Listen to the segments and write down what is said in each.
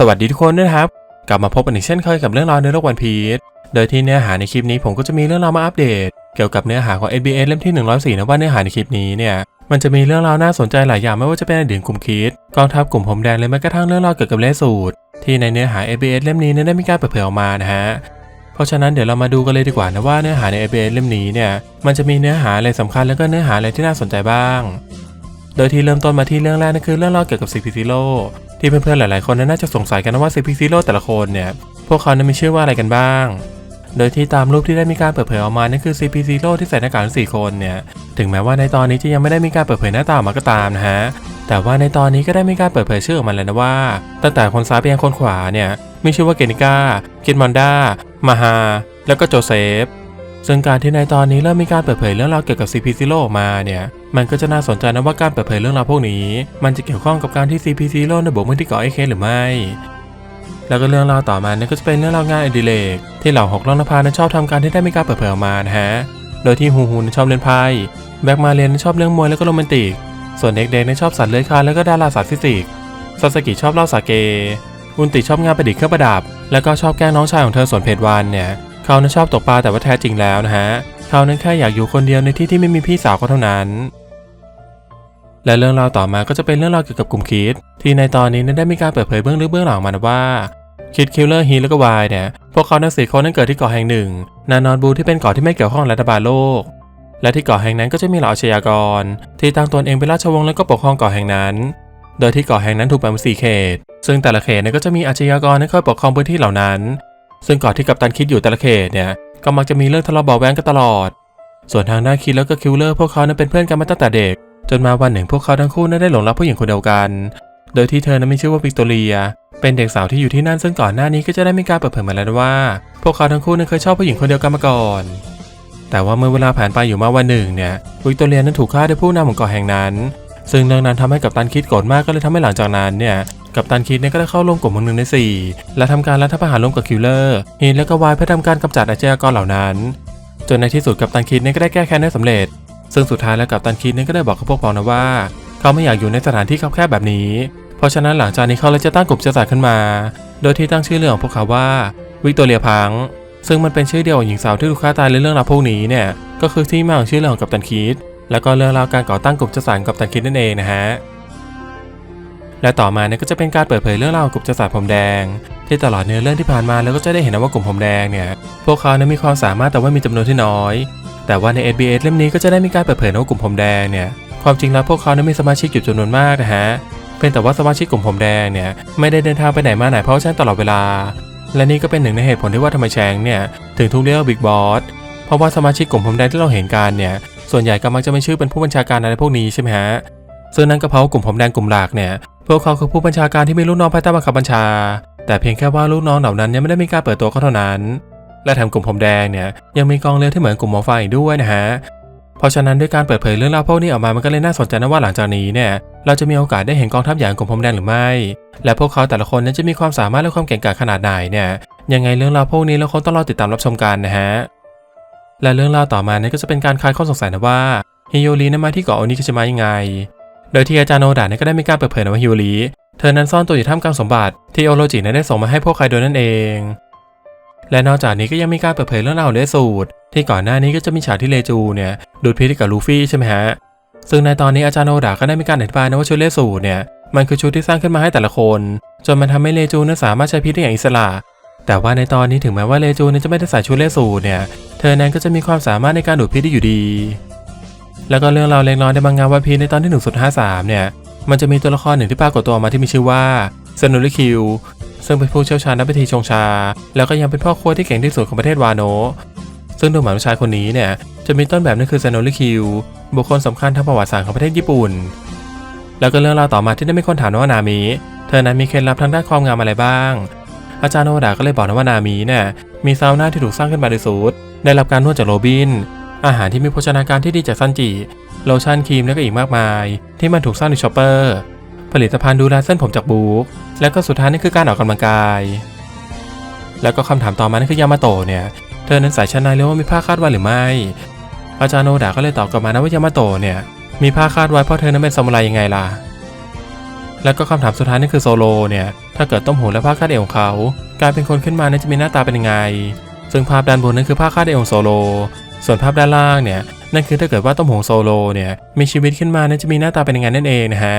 สวัสดีทุกคนด้วยนะครับ กลับมาพบกันอีกเช่นเคยกับเรื่องราวในโลกวันพีชโดยที่เนื้อหาในคลิปนี้ผมก็จะมีเรื่องราวมาอัปเดต เกี่ยวกับเนื้อหาของ NBA เล่มที่ 104 นะว่าเนื้อหาในคลิปนี้เนี่ยมันจะมีเรื่องราวน่าสนใจหลายอย่างไม่ว่าจะเป็นอดีตกลุ่มคิดกองทัพกลุ่มผมแดงเลยแม้กระทั่งเรื่องราวเกี่ยวกับเลสสูตรที่ในเนื้อหา NBA เล่มนี้เนี่ยได้มีการเปิดเผยออกมานะฮะเพราะฉะนั้นเดี๋ยวเรามาดูกันเลยดีกว่านะว่าเนื้อหาใน NBA เล่มนี้เนี่ยมันจะมีเนื้อหาอะไรสำคัญแล้วก็เนื้อหาอะไรที่น่าสนใจบ้าง โดยที่เริ่มต้นมาที่เรื่องแรกนั่นคือเรื่องเล่าเกี่ยวกับ CP Zero ที่เพื่อนๆหลายๆคนน่าจะสงสัยกันนะว่า CP Zero แต่ละคนเนี่ย พวกเขานั้นมีชื่อว่าอะไรกันบ้าง โดยที่ตามรูปที่ได้มีการเปิดเผยออกมานั่นคือ CP Zero ที่ใส่หน้ากากทั้งสี่คนเนี่ย ถึงแม้ว่าในตอนนี้จะยังไม่ได้มีการเปิดเผยหน้าตาออกมาก็ตามนะฮะ แต่ว่าในตอนนี้ก็ได้มีการเปิดเผยชื่อออกมาแล้วนะว่า ตั้งแต่คนซ้ายไปยังคนขวาเนี่ยมีชื่อว่าเกนิก้าคิดมอนด้ามาฮา แล้วก็โจเซฟซึ่งการที่ในตอนนี้เริ่มมีการเปิดเผยเรื่องราวเกี่ยวกับ CP Zero ออกมาเนี่ยมันก็จะน่าสนใจนะว่าการเปิดเผยเรื่องราวพวกนี้ มันจะเกี่ยวข้องกับการที่ CP Zero ได้บุกมาที่กาะไอเคหรือไม่ แล้วก็เรื่องราวต่อมาเนี่ยก็จะเป็นเรื่องราวงานอดิเรกที่เหล่าหกล่องนภานั้นชอบทำการที่ได้มีการเปิดเผยออกมานะฮะ โดยที่ฮูฮูนชอบเล่นไพ่แบ็กมาเรียนชอบเรื่องมวยแล้วก็โรแมนติก ส่วนเด็กๆนั้นชอบสัตว์เลื้อยคลานแล้วก็ดาราศาสตร์ฟิสิกส์ซาสกิชอบเล่าสาเกอุนติชอบงานประดิษฐ์เครื่องประดับ แล้วก็ชอบแกล้งน้องชายของเธอส่วนเพจวานเนี่ย เขานั้นชอบตกปลาแต่ว่าแท้จริงแล้วนะฮะ เขานั้นแค่อยากอยู่คนเดียวในที่ที่ไม่มีพี่สาวก็เท่านั้น และเรื่องราวต่อมาก็จะเป็นเรื่องราวเกี่ยวกับกลุ่มคิด ที่ในตอนนี้นั้นได้มีการเปิดเผยเบื้องลึกเบื้องหลังมานะว่าคิดคิลเลอร์ฮีแล้วก็วายเนี่ยพวกเขาทั้งสี่คนนั้นเกิดที่เกาะแห่งหนึ่ง นานอนบูที่เป็นเกาะที่ไม่เกี่ยวข้องกับรัฐบาลโลก และที่เกาะแห่งนั้นก็จะมีเหล่าอาชญากร ที่ตั้งตนเองเป็นราชวงศ์แล้วก็ปกครองเกาะแห่งนั้น โดยที่เกาะแห่งนั้นถูกแบ่งเป็นสี่เขต ซึ่งแต่ละเขตเนี่ยก็จะมีอาชญากรที่คอยปกครองพื้นที่เหล่านั้น ซึ่งเกาะที่กัปตันคิดอยู่แต่ละเขตเนี่ย ก็มักจะมีเรื่องทะเลาะเบาะแว้งกันตลอด ส่วนทางด้านคิดแล้วก็คิลเลอร์พวกเขานั้นเป็นเพื่อนกันมาตั้งแต่เด็ก จนมาวันหนึ่งพวกเขาทั้งคู่นั้นได้หลงรักผู้หญิงคนเดียวกัน โดยที่เธอนั้นมีชื่อว่าวิกตอเรีย เป็นเด็กสาวที่อยู่ที่นั่นซึ่งก่อนหน้านี้ก็จะได้มีการเปิดเผยมาแล้วว่า พวกเขาทั้งคู่นั้นเคยชอบผู้หญิงคนเดียวกันมาก่อน แต่ว่าเมื่อเวลาผ่านไปอยู่มาวันหนึ่งเนี่ย วิกตอเรียนั้นถูกฆ่าด้วยผู้นำของเกาะแห่งนั้น ซึ่งเรื่องนั้นทำให้กัปตันคิดโกรธมากก็เลยทำให้หลังจากนั้นเนี่ย กัปตันคิดเนี่ยก็ได้เข้าร่วมกลุ่มหนึ่งในสี่และทำการรัฐประหารร่วมกับคิลเลอร์ฮีนและก็วายเพื่อทำการกำจัดอาชญากรเหล่านั้น จนในที่สุดกัปตันคิดเนี่ยก็ได้แก้แค้นได้สำเร็จ ซึ่งสุดท้ายแล้วกัปตันคิดเนี่ยก็ได้บอกกับพวกพ้องนะว่า เขาไม่อยากอยู่ในสถานที่คับแคบแบบนี้ เพราะฉะนั้นหลังจากนี้เขาเลยจะตั้งกลุ่มจัดขึ้นมา โดยที่ตั้งชื่อเรื่องของพวกเขาว่าวิกตอเรียพังซึ่งมันเป็นชื่อเดียวกับหญิงสาวที่ถูกฆ่าตายในเรื่องราวพวกนี้เนี่ยก็คือที่มาของชื่อเรื่องของกัปตันคิดแล้วก็เรื่องราวการก่อตั้งกลุ่มจสรรกัปตันคิดนั่นเองนะฮะ และต่อมาเนี่ยก็จะเป็นการเปิดเผยเรื่องราวกลุ่มจัดสรรผมแดง ที่ตลอดเนื้อเรื่องที่ผ่านมาแล้วก็จะได้เห็นนะว่ากลุ่มผมแดงเนี่ยพวกเขาเนั้นมีความสามารถแต่ว่ามีจำนวนที่น้อย แต่ว่าใน SBS เล่มนี้ก็จะได้มีการเปิดเผยนะว่ากลุ่มผมแดงเนี่ยความจริงแล้วพวกเขาเนั้นมีสมาชิกอยู่จำนวนมากนะฮะเป็นแต่ว่าสมาชิกกลุ่มผมแดงเนี่ยไม่ได้เดินทางไปไหนมาไหนเพราะแช่งตลอดเวลา และนี่ก็เป็นหนึ่งในเหตุผลที่ว่าทำไมแชงเนี่ยถึงถูกเรียกว่าบิ๊กบอสเพราะว่าสมาชิกกลุ่มผมแดงที่เราเห็นกันเนี่ยส่วนใหญ่ก็มักจะไม่ชื่อเป็นผู้บัญชาการอะไรพวกนี้ใช่ไหมฮะซึ่งนั่นก็เพราะกลุ่มผมแดงกลุ่มหลักเนี่ย พวกเขาคือผู้บัญชาการที่มีลูกน้องภายใต้บังคับบัญชา แต่เพียงแค่ว่าลูกน้องเหล่านั้นยังไม่ได้มีการเปิดตัวก็เท่านั้น และแถมกลุ่มผมแดงเนี่ยยังมีกองเรือที่เหมือนกลุ่มหมอไฟอีกด้วยนะฮะเพราะฉะนั้นด้วยการเปิดเผยเรื่องราวพวกนี้ออกมามันก็เลยน่าสนใจนะว่าหลังจากนี้เนี่ยเราจะมีโอกาสได้เห็นกองทัพใหญ่ของกลุ่มผมแดงหรือไม่ และพวกเขาแต่ละคนนั้นจะมีความสามารถและความเก่งกาจขนาดไหนเนี่ยยังไงเรื่องราวพวกนี้เราคงต้องรอติดตามรับชมกันนะฮะและเรื่องราวต่อมาเนี่ยก็จะเป็นการคลายข้อสงสัยนะว่าฮิโยรินั้นมาที่เกาะโอนิคิชิมะยังไง โดยที่อาจารย์โนดะเนี่ยก็ได้มีการเปิดเผยนะว่าฮิโยริเธอนั้นซ่อนตัวอยู่ท่ามกลางสมบัติที่โอโรจินั้นได้ส่งมาให้พวกใครโดนั่นเอง และนอกจากนี้ก็ยังมีการเปิดเผยเรื่องราวเลสูตรที่ก่อนหน้านี้ก็จะมีฉากที่เลจูเนี่ยดูดพิษกับลูฟี่ใช่ไหมฮะซึ่งในตอนนี้อาจารย์โนดะก็ได้มีการอธิบายนะว่าชุดเลสูตรเนี่ยมันคือชุดที่สร้างขึ้นมาให้แต่ละคน จนมันทำให้เลจูนั้นสามารถใช้พิษได้อย่างอิสระ แต่ว่าในตอนนี้ถึงแม้ว่าเลจูนั้นจะไม่ได้ใส่ชุดเลสูตรเนี่ยเธอนั้นก็จะมีความสามารถในการดูดพิษได้อยู่ดี แล้วก็เรื่องราวเล็กน้อยในบางงานวันพีในตอนที่1.53 เนี่ย มันจะมีตัวละครหนึ่งที่ปรากฏตัวออกมาที่มีชื่อว่าเซนูริคิว ซึ่งเป็นผู้เชี่ยวชาญด้านพิธีชงชา แล้วก็ยังเป็นพ่อครัวที่เก่งที่สุดของประเทศวาโน ซึ่งดูเหมือนชายคนนี้เนี่ย จะมีต้นแบบนั่นคือเซนูริคิว บุคคลสำคัญทางประวัติศาสตร์ของประเทศญี่ปุ่น แล้วก็เรื่องราวต่อมาที่ได้มีคนถามว่านามิ เธอนั้นมีเคล็ดลับทางด้านความงามอะไรบ้าง อาจารย์โนดาก็เลยบอกนะว่านามิเนี่ย มีซาวน่าที่ถูกสร้างขึ้นมาโดยสูตรได้รับการนวดจากโรบิน อาหารที่มีโภชนาการที่ดีจากซันจิโลชั่นครีมและก็อีกมากมาย ที่มันถูกสร้างในช็อปเปอร์ ผลิตภัณฑ์ดูแลเส้นผมจากบู๊กและก็สุดท้ายนี่คือการออกกำลังกาย แล้วก็คำถามต่อมานั่นคือยามาโตะเนี่ย เธอนั้นใส่ชั้นในหรือว่ามีผ้าคาดไว้หรือไม่ อาจารย์โนดาก็เลยตอบกลับมานะว่ายามาโตะเนี่ยมีผ้าคาดไว้เพราะเธอนั้นเป็นซามูไรยังไงล่ะ แล้วก็คำถามสุดท้ายนั่นคือโซโลเนี่ยถ้าเกิดต้มหูและผ้าคาดเอวของเขา กลายเป็นคนขึ้นมานั้นจะมีหน้าตาเป็นยังไง ซึ่งภาพด้านบนนั่นคือผ้าคาดเอวของโซโล ส่วนภาพด้านล่างเนี่ยนั่นคือถ้าเกิดว่าต้มหูโซโลเนี่ยมีชีวิตขึ้นมานั้นจะมีหน้าตาเป็นยังไงนั่นเองนะฮะ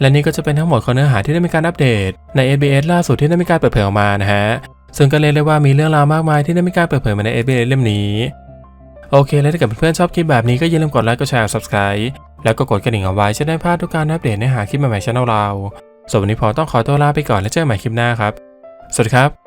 และนี่ก็จะเป็นทั้งหมดของเนื้อหาที่ได้มีการอัปเดต ใน SBS ล่าสุดที่ได้มีการเปิดเผยออกมานะฮะซึ่งก็เรียกได้ว่ามีเรื่องราวมากมายที่ได้มีการเปิดเผยมาใน SBS เล่มนี้โอเค แล้วถ้าเกิดเพื่อนๆชอบคลิปแบบนี้ก็อย่าลืมกดไลค์กดแชร์ subscribe แล้วก็กดกระดิ่งเอาไว้จะได้พลาดทุกการอัปเดตเนื้อหาคลิปใหม่ๆช่องเราส่วนวันนี้พอต้องขอตัวลาไปก่อนแล้วเจอกันใหม่คลิปหน้าครับ สวัสดีครับ